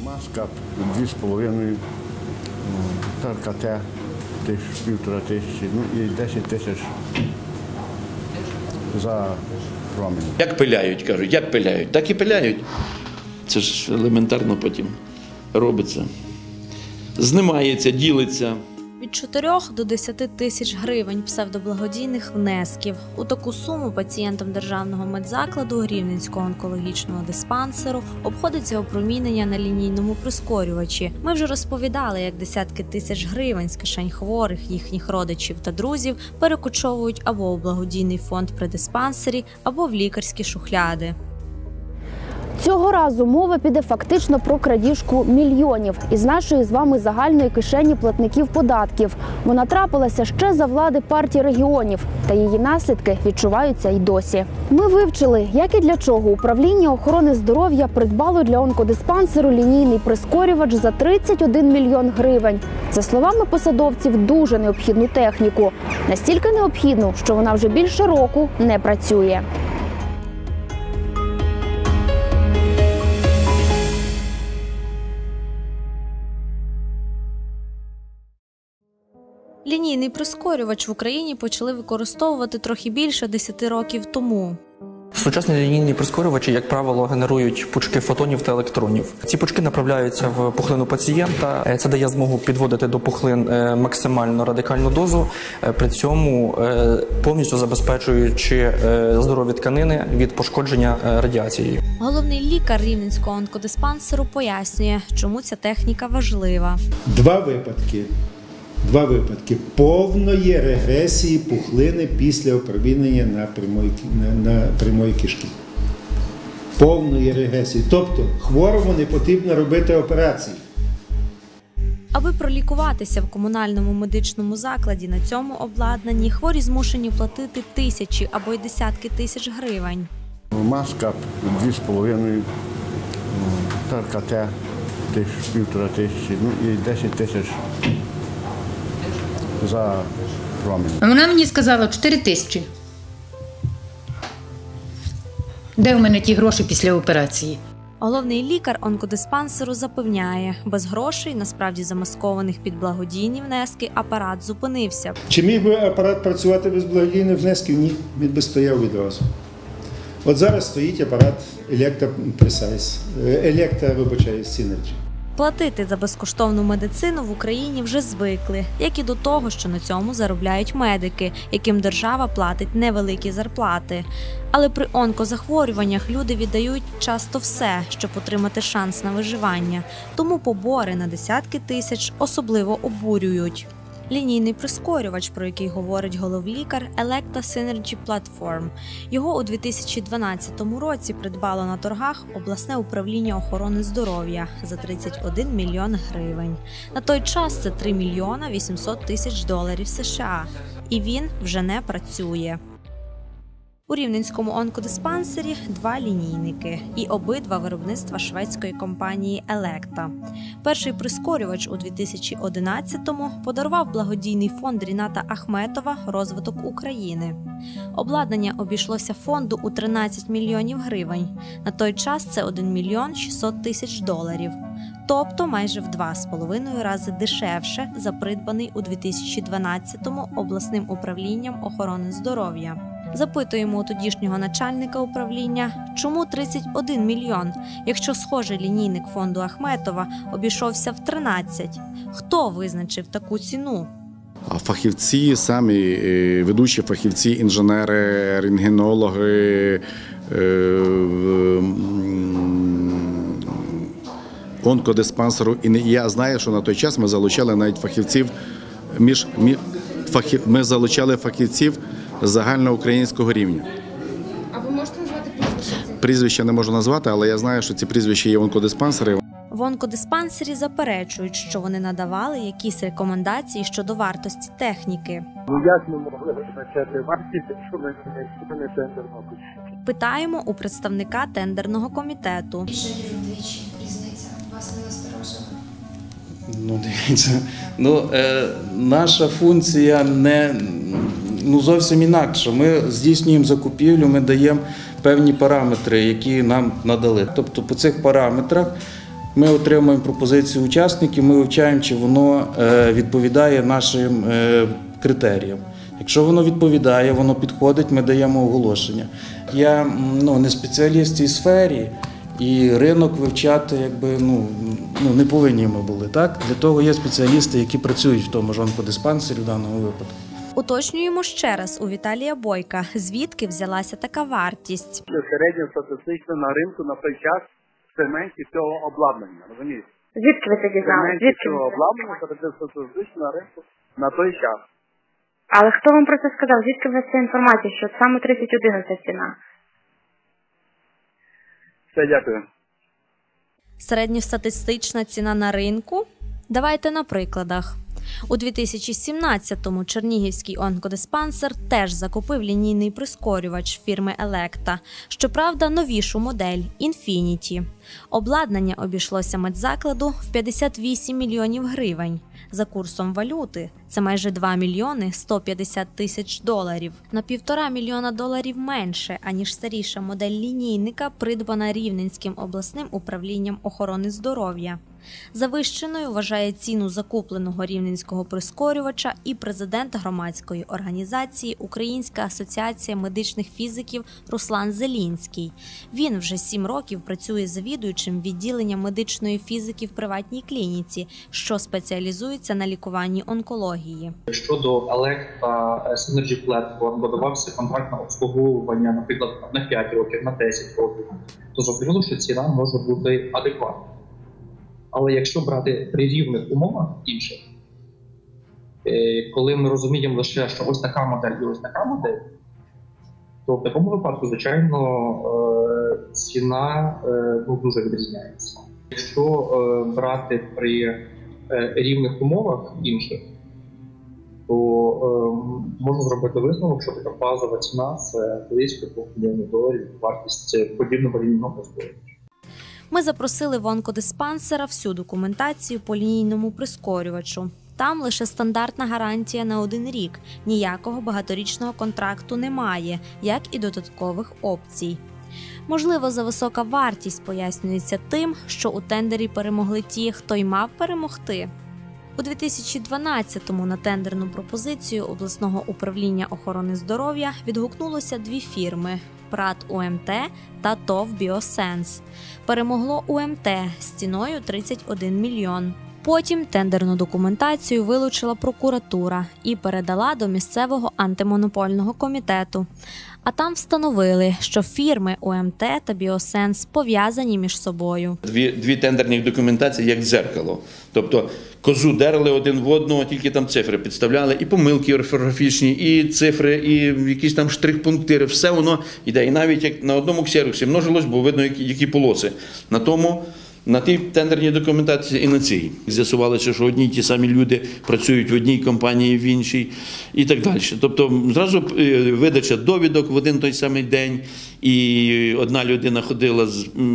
Маска дві з половиною, ТРКТ тисяч, півтора тисячі, ну і 10 тисяч за промінь. Як пиляють, кажуть, як пиляють, так і пиляють. Це ж елементарно потім робиться. Знімається, ділиться. Від 4 до 10 тисяч гривень псевдоблагодійних внесків. У таку суму пацієнтам державного медзакладу Рівненського онкологічного диспансеру обходиться опромінення на лінійному прискорювачі. Ми вже розповідали, як десятки тисяч гривень з кишень хворих, їхніх родичів та друзів перекочовують або у благодійний фонд при диспансері, або в лікарські шухляди. Цього разу мова піде фактично про крадіжку мільйонів із нашої з вами загальної кишені платників податків. Вона трапилася ще за влади партії регіонів, та її наслідки відчуваються й досі. Ми вивчили, як і для чого управління охорони здоров'я придбало для онкодиспансеру лінійний прискорювач за 31 мільйон гривень. За словами посадовців, дуже необхідну техніку. Настільки необхідну, що вона вже більше року не працює. Лінійний прискорювач в Україні почали використовувати трохи більше 10 років тому. Сучасні лінійні прискорювачі, як правило, генерують пучки фотонів та електронів. Ці пучки направляються в пухлину пацієнта. Е, Це дає змогу підводити до пухлин е, максимально радикальну дозу, е, при цьому повністю забезпечуючи здорові тканини від пошкодження радіацією. Головний лікар рівненського онкодиспансеру пояснює, чому ця техніка важлива. Два випадки. Два випадки повної регресії пухлини після опромінення на прямої, на, на прямої кишки. Повної регресії. Тобто хворому не потрібно робити операції. Аби пролікуватися в комунальному медичному закладі на цьому обладнанні, хворі змушені платити тисячі або й десятки тисяч гривень. Маска дві з половиною, ТРКТ тисяч, півтора тисячі, ну і 10 тисяч за промінь. Вона мені сказала 4 тисячі. Де в мене ті гроші після операції? Головний лікар онкодиспансеру запевняє, без грошей, насправді замаскованих під благодійні внески, апарат зупинився. Чи міг би апарат працювати без благодійних внесків? Ні, він би стояв відразу. От зараз стоїть апарат Electa Precise, е, Electa, вибачаю, Synergy. Платити за безкоштовну медицину в Україні вже звикли, як і до того, що на цьому заробляють медики, яким держава платить невеликі зарплати. Але при онкозахворюваннях люди віддають часто все, щоб отримати шанс на виживання. Тому побори на десятки тисяч особливо обурюють. Лінійний прискорювач, про який говорить головлікар, Electa Synergy Platform. Його у 2012 році придбало на торгах обласне управління охорони здоров'я за 31 мільйон гривень. На той час це 3 мільйона 800 тисяч доларів США. І він вже не працює. У рівненському онкодиспансері два лінійники і обидва виробництва шведської компанії Електа. Перший прискорювач у 2011-му подарував благодійний фонд Ріната Ахметова Розвиток України. Обладнання обійшлося фонду у 13 мільйонів гривень. На той час це 1 мільйон 600 тисяч доларів. Тобто майже в два з половиною рази дешевше за придбаний у 2012-му обласним управлінням охорони здоров'я. Запитуємо у тодішнього начальника управління, чому 31 мільйон, якщо схожий лінійник фонду Ахметова обійшовся в 13? Хто визначив таку ціну? Фахівці, самі е, ведучі фахівці, інженери, рентгенологи, е, онкодиспансеру. І я знаю, що на той час ми залучали навіть фахівців між ми залучали фахівців загальноукраїнського рівня. А ви можете назвати прізвище цих? Прізвища не можу назвати, але я знаю, що ці прізвища є онкодиспансери. В онкодиспансері заперечують, що вони надавали якісь рекомендації щодо вартості техніки. Ну як ми могли визначати вартість, якщо ми не якщо не тендерно комісія? Питаємо у представника тендерного комітету. Більше вдвічі різниця. Вас не насторожила? Ну, дивіться, ну, е, наша функція не ну, зовсім інакша. Ми здійснюємо закупівлю, ми даємо певні параметри, які нам надали. Тобто по цих параметрах Ми отримуємо пропозицію учасників, ми вивчаємо, чи воно е, відповідає нашим е, критеріям. Якщо воно відповідає, воно підходить, ми даємо оголошення. Я ну, не спеціаліст цій сфері, і ринок вивчати якби, ну, ну, не повинні ми були. Так? Для того є спеціалісти, які працюють в тому ж онкодиспансері в даному випадку. Уточнюємо ще раз у Віталія Бойка, звідки взялася така вартість. Середньостатистично на ринку на той час в сегменті цього обладнання. Розумієте? Звідки ви це В дізналися? Звідки цього обладнання середньостатистично на ринку на той час. Але хто вам про це сказав? Звідки у вас ця інформація, що саме 31 ця ціна? Все, дякую. Середньостатистична ціна на ринку. Давайте на прикладах. У 2017-му Чернігівський онкодиспансер теж закупив лінійний прискорювач фірми Електа. Щоправда, новішу модель Infinity. Обладнання обійшлося медзакладу в 58 мільйонів гривень. За курсом валюти це майже 2 мільйони 150 тисяч доларів. На півтора мільйона доларів менше, аніж старіша модель лінійника, придбана Рівненським обласним управлінням охорони здоров'я. Завищеною вважає ціну закупленого рівненського прискорювача і президент громадської організації Українська асоціація медичних фізиків Руслан Зелінський. Він вже сім років працює завідуючим відділенням медичної фізики в приватній клініці, що спеціалізується на лікуванні онкології. Щодо Електа Synergy Platform додавався контракт на обслуговування, наприклад, на 5 років, на 10 років, то зрозуміло, що ціна може бути адекватна. Але якщо брати при рівних умовах інших, е, коли ми розуміємо лише, що ось така модель і ось така модель, то в такому випадку, звичайно, е, ціна е, ну, дуже відрізняється. Якщо брати при рівних умовах інших, то можна зробити висновок, що така базова ціна це близько 2 мільйонів доларів вартість подібного рівного прискорювача. Ми запросили в онкодиспансера всю документацію по лінійному прискорювачу. Там лише стандартна гарантія на один рік. Ніякого багаторічного контракту немає, як і додаткових опцій. Можливо, зависока вартість пояснюється тим, що у тендері перемогли ті, хто й мав перемогти. У 2012-му на тендерну пропозицію обласного управління охорони здоров'я відгукнулося дві фірми ПРАТ УМТ та ТОВ Біосенс. Перемогло УМТ з ціною 31 мільйон. Потім тендерну документацію вилучила прокуратура і передала до місцевого антимонопольного комітету. А там встановили, що фірми УМТ та Біосенс пов'язані між собою. Дві, дві тендерні документації як дзеркало. Тобто козу дерли один в одного, тільки там цифри підставляли, і помилки орфографічні, і цифри, і якісь там штрих-пунктири. Все воно йде. І навіть як на одному ксероксі множилось, бо видно, які, які полоси. На тому. На тій тендерній документації і на цій з'ясувалося, що одні й ті самі люди працюють в одній компанії, в іншій і так далі. Тобто зразу е, видача довідок в один той самий день, і одна людина ходила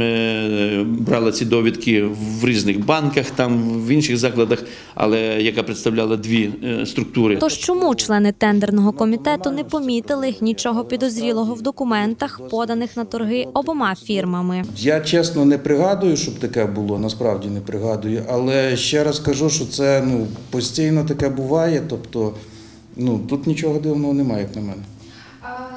е, брала ці довідки в різних банках, там в інших закладах, але яка представляла дві е, структури. Тож чому члени тендерного комітету не помітили нічого підозрілого в документах, поданих на торги обома фірмами? Я чесно не пригадую, щоб таке було, насправді не пригадую. Але ще раз кажу, що це ну, постійно таке буває. Тобто, ну, тут нічого дивного немає, як на мене.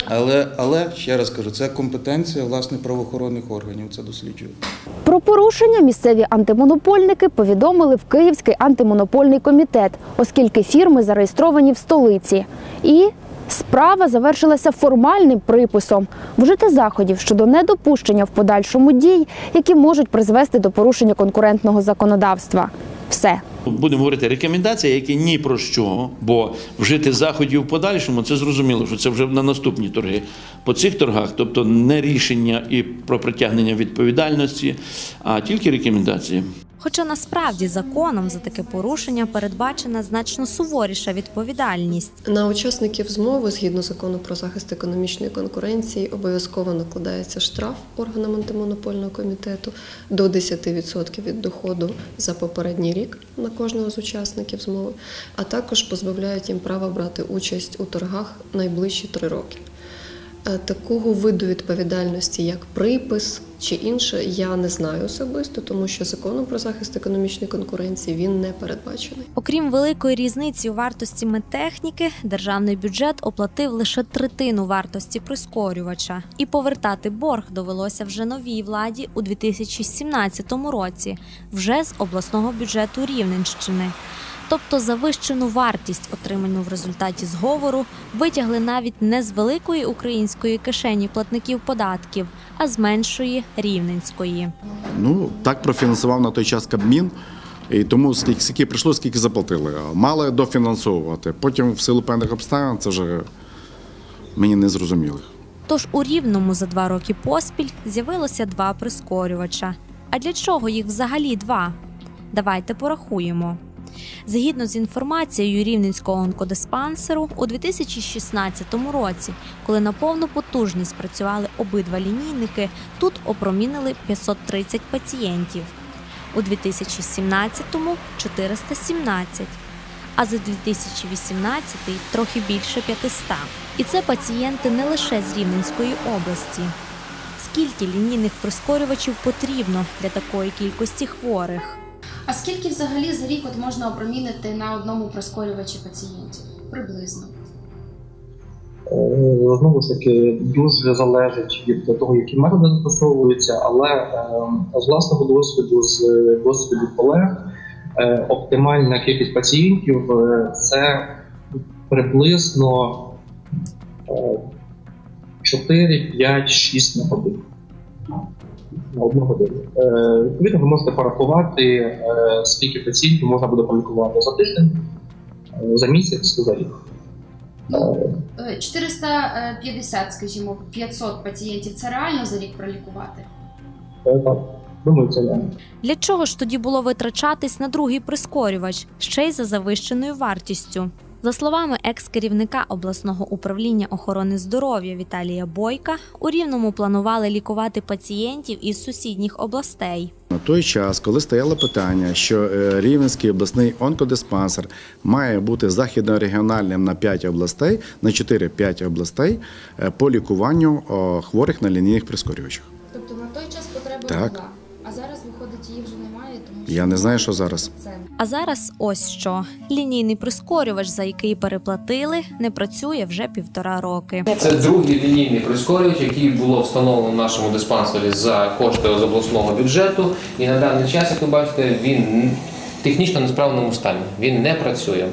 Але, але ще раз кажу, це компетенція власне правоохоронних органів. Це досліджувати. Про порушення місцеві антимонопольники повідомили в Київський антимонопольний комітет, оскільки фірми зареєстровані в столиці. І справа завершилася формальним приписом вжити заходів щодо недопущення в подальшому дій, які можуть призвести до порушення конкурентного законодавства. Все. Будемо говорити рекомендації, які ні про що, бо вжити заходів в подальшому, це зрозуміло, що це вже на наступні торги. По цих торгах, тобто не рішення і про притягнення відповідальності, а тільки рекомендації. Хоча насправді законом за таке порушення передбачена значно суворіша відповідальність. На учасників змови, згідно закону про захист економічної конкуренції, обов'язково накладається штраф органам антимонопольного комітету до 10% від доходу за попередній рік на кожного з учасників змови, а також позбавляють їм права брати участь у торгах найближчі три роки. Е, Такого виду відповідальності, як припис чи інше, я не знаю особисто, тому що законом про захист економічної конкуренції він не передбачений. Окрім великої різниці у вартості медтехніки, державний бюджет оплатив лише третину вартості прискорювача, і повертати борг довелося вже новій владі у 2017 році, вже з обласного бюджету Рівненщини. Тобто завищену вартість, отриману в результаті зговору, витягли навіть не з великої української кишені платників податків, а з меншої рівненської. Ну, так профінансував на той час Кабмін. І тому скільки, скільки прийшло, скільки заплатили. Мали дофінансовувати. Потім в силу певних обставин це вже мені не зрозуміло. Тож у Рівному за два роки поспіль з'явилося два прискорювача. А для чого їх взагалі два? Давайте порахуємо. Згідно з інформацією Рівненського онкодиспансеру, у 2016 році, коли на повну потужність працювали обидва лінійники, тут опромінили 530 пацієнтів. У 2017-му 417, а за 2018 трохи більше 500. І це пацієнти не лише з Рівненської області. Скільки лінійних прискорювачів потрібно для такої кількості хворих? А скільки взагалі за рік от можна опромінити на одному прискорювачі пацієнтів? Приблизно. Е, Знову ж таки, дуже залежить від того, які методи застосовуються, але е, з власного досвіду, з досвіду колег, е, оптимальна кількість пацієнтів це приблизно е, 4, 5, 6 на годину. На одну годину. Е, Відповідно, ви можете порахувати, е, скільки пацієнтів можна буде полікувати за тиждень, е, за місяць, за рік. Е, 450, скажімо, 500 пацієнтів це реально за рік пролікувати? Так, думаю, це реально. Для чого ж тоді було витрачатись на другий прискорювач, ще й за завищеною вартістю? За словами екс-керівника обласного управління охорони здоров'я Віталія Бойка, у Рівному планували лікувати пацієнтів із сусідніх областей. На той час, коли стояло питання, що е, Рівненський обласний онкодиспансер має бути західно-регіональним на 5 областей, на 4-5 областей е, по лікуванню хворих на лінійних прискорювачах. Тобто на той час потреба Так. була, а зараз виходить її вже немає, тому Я не знаю, що зараз. це А зараз ось що лінійний прискорювач, за який переплатили, не працює вже півтора роки. Це другий лінійний прискорювач, який було встановлено в нашому диспансері за кошти з обласного бюджету. І на даний час, як ви бачите, він технічно несправному стані. Він не працює.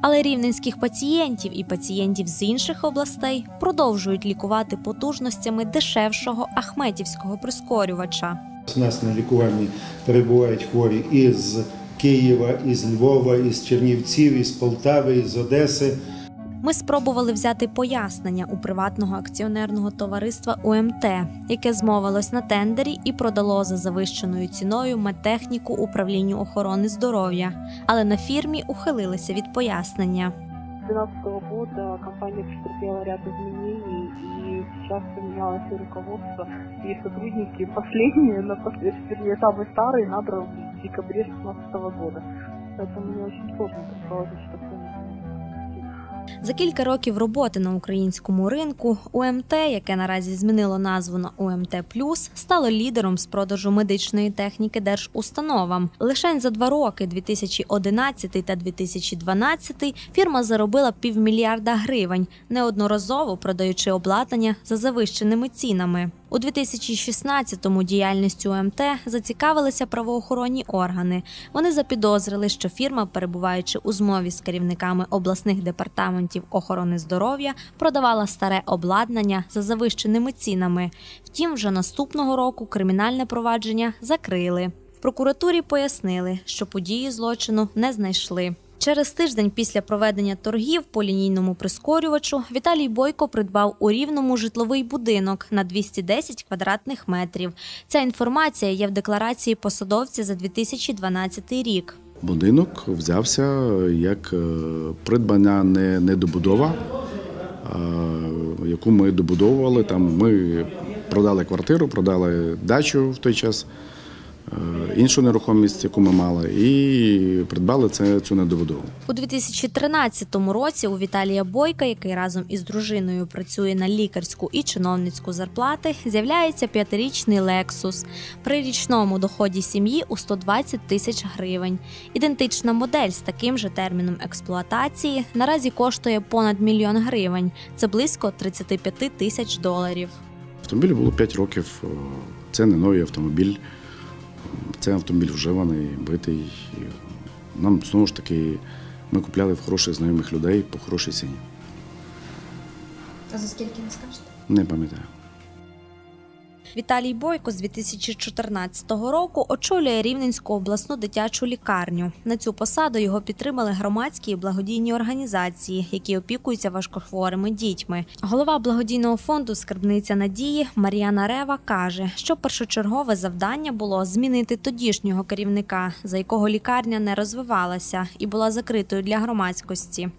Але рівненських пацієнтів і пацієнтів з інших областей продовжують лікувати потужностями дешевшого ахметівського прискорювача. У нас на лікуванні перебувають хворі із Києва, із Львова, із Чернівців, із Полтави, із Одеси. Ми спробували взяти пояснення у приватного акціонерного товариства УМТ, яке змовилось на тендері і продало за завищеною ціною медтехніку управлінню охорони здоров'я, але на фірмі ухилилися від пояснення. 2012 года компания претерпела ряд изменений, и сейчас поменялось и руководство, и сотрудники последние, на пос- вернее, самые старые набрал в декабре 2016 года. Поэтому мне очень сложно предположить, что За кілька років роботи на українському ринку УМТ, яке наразі змінило назву на УМТ стало лідером з продажу медичної техніки держустановам. Лишень за два роки, 2011 та 2012, фірма заробила півмільярда гривень, неодноразово продаючи обладнання за завищеними цінами. У 2016-му діяльністю УМТ зацікавилися правоохоронні органи. Вони запідозрили, що фірма, перебуваючи у змові з керівниками обласних департаментів охорони здоров'я, продавала старе обладнання за завищеними цінами. Втім, вже наступного року кримінальне провадження закрили. В прокуратурі пояснили, що події злочину не знайшли. Через тиждень після проведення торгів по лінійному прискорювачу Віталій Бойко придбав у рівному житловий будинок на 210 квадратних метрів. Ця інформація є в декларації посадовця за 2012 рік. Будинок взявся як е, придбана не, недобудова, яку ми добудовували. Там ми продали квартиру, продали дачу в той час. Іншу нерухомість, яку ми мали, і придбали це, цю недобудову. У 2013 році у Віталія Бойка, який разом із дружиною працює на лікарську і чиновницьку зарплати, з'являється п'ятирічний Lexus при річному доході сім'ї у 120 тисяч гривень. Ідентична модель з таким же терміном експлуатації наразі коштує понад мільйон гривень. Це близько 35 тисяч доларів. Автомобілю було 5 років. Це не новий автомобіль. Це автомобіль вживаний, битий. Нам знову ж таки ми купляли в хороших знайомих людей по хорошій ціні. А за скільки не скажете? Не пам'ятаю. Віталій Бойко з 2014 року очолює Рівненську обласну дитячу лікарню. На цю посаду його підтримали громадські і благодійні організації, які опікуються важкохворими дітьми. Голова благодійного фонду Скарбниця надії Мар'яна Рева каже, що першочергове завдання було змінити тодішнього керівника, за якого лікарня не розвивалася і була закритою для громадськості.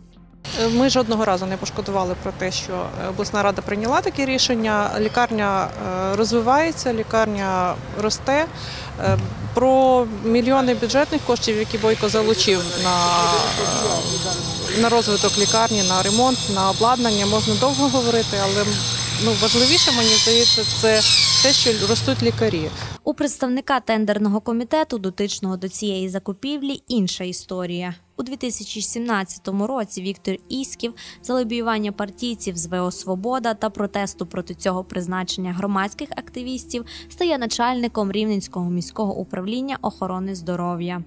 Ми жодного разу не пошкодували про те, що обласна рада прийняла таке рішення. Лікарня е, розвивається, лікарня росте. Е, Про мільйони бюджетних коштів, які Бойко залучив на, е, на розвиток лікарні, на ремонт, на обладнання, можна довго говорити, але ну, важливіше, мені здається, це те, що ростуть лікарі. У представника тендерного комітету, дотичного до цієї закупівлі, інша історія. У 2017 році Віктор Ісків за лобіювання партійців з ВО Свобода та протесту проти цього призначення громадських активістів стає начальником Рівненського міського управління охорони здоров'я.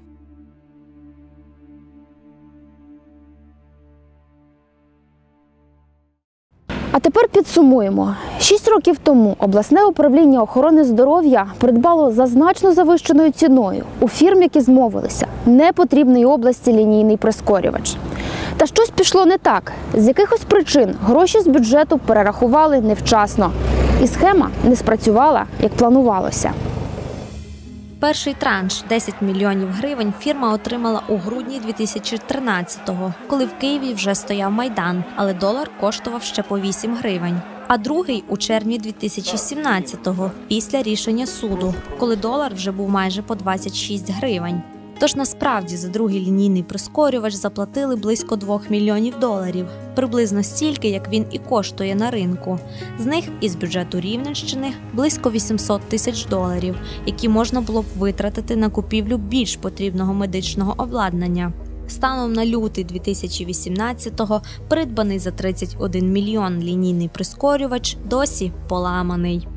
А тепер підсумуємо: шість років тому обласне управління охорони здоров'я придбало за значно завищеною ціною у фірм, які змовилися, непотрібний області лінійний прискорювач. Та щось пішло не так. З якихось причин гроші з бюджету перерахували невчасно, і схема не спрацювала як планувалося. Перший транш 10 мільйонів гривень фірма отримала у грудні 2013-го, коли в Києві вже стояв майдан, але долар коштував ще по 8 гривень. А другий у червні 2017-го, після рішення суду, коли долар вже був майже по 26 гривень. Тож насправді за другий лінійний прискорювач заплатили близько 2 мільйонів доларів, приблизно стільки, як він і коштує на ринку. З них із бюджету Рівненщини близько 800 тисяч доларів, які можна було б витратити на купівлю більш потрібного медичного обладнання. Станом на лютий 2018-го придбаний за 31 мільйон лінійний прискорювач досі поламаний.